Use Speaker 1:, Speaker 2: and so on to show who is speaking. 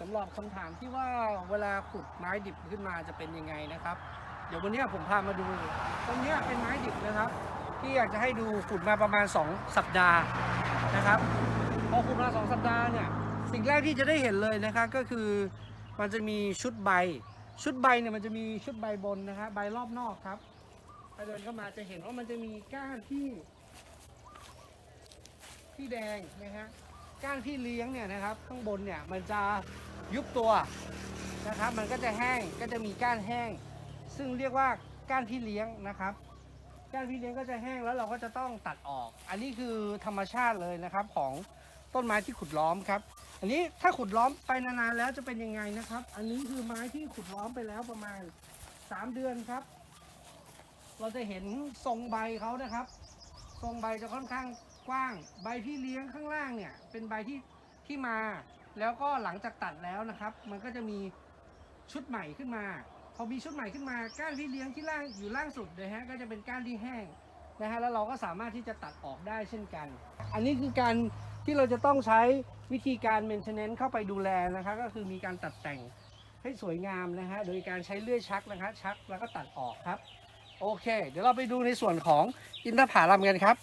Speaker 1: สำหรับคำถามที่ว่าเวลาขุดไม้ดิบขึ้นมาจะเป็นยังไงนะครับ เดี๋ยววันนี้ผมพามาดูตรงนี้เป็นไม้ดิบนะครับ ที่อยากจะให้ดูขุดมาประมาณ 2 สัปดาห์นะครับ พอขุดมา 2 สัปดาห์เนี่ยสิ่งแรกที่จะได้เห็นเลยนะครับก็คือมันจะมีชุดใบ ชุดใบเนี่ยมันจะมีชุดใบบนนะครับใบรอบนอกครับถ้าเดินเข้ามาจะเห็นว่ามันจะมีก้านที่ ที่แดงนะฮะ ก้านที่เลี้ยงเนี่ยนะครับ ข้างบนเนี่ยมันจะยุบตัวนะครับ มันก็จะแห้งก็จะมีก้านแห้ง ซึ่งเรียกว่าก้านพี่เลี้ยงนะครับ ก้านพี่เลี้ยงก็จะแห้งแล้วเราก็จะต้องตัดออก อันนี้คือธรรมชาติเลยนะครับของต้นไม้ที่ขุดล้อมครับ อันนี้ถ้าขุดล้อมไปนานๆแล้วจะเป็นยังไงนะครับ อันนี้คือไม้ที่ขุดล้อมไปแล้วประมาณ 3 เดือนครับ เราจะเห็นทรงใบเขานะครับ ทรงใบจะค่อนข้าง กว้าง ใบที่เลี้ยงข้างล่างเนี่ย เป็นใบที่ที่มา แล้วก็หลังจากตัดแล้วนะครับ มันก็จะมีชุดใหม่ขึ้นมา พอมีชุดใหม่ขึ้นมา ก้านที่เลี้ยงที่ล่างอยู่ล่างสุดนะฮะก็จะเป็นก้านที่แห้งนะฮะแล้วเราก็สามารถที่จะตัดออกได้เช่นกัน อันนี้คือการที่เราจะต้องใช้วิธีการ maintenance เข้าไปดูแลนะคะก็คือมีการตัดแต่งให้สวยงามนะฮะโดยการใช้เลื่อยชักนะคะชักแล้วก็ตัดออกครับ โอเค เดี๋ยวเราไปดูในส่วนของอินทผลัมกันครับ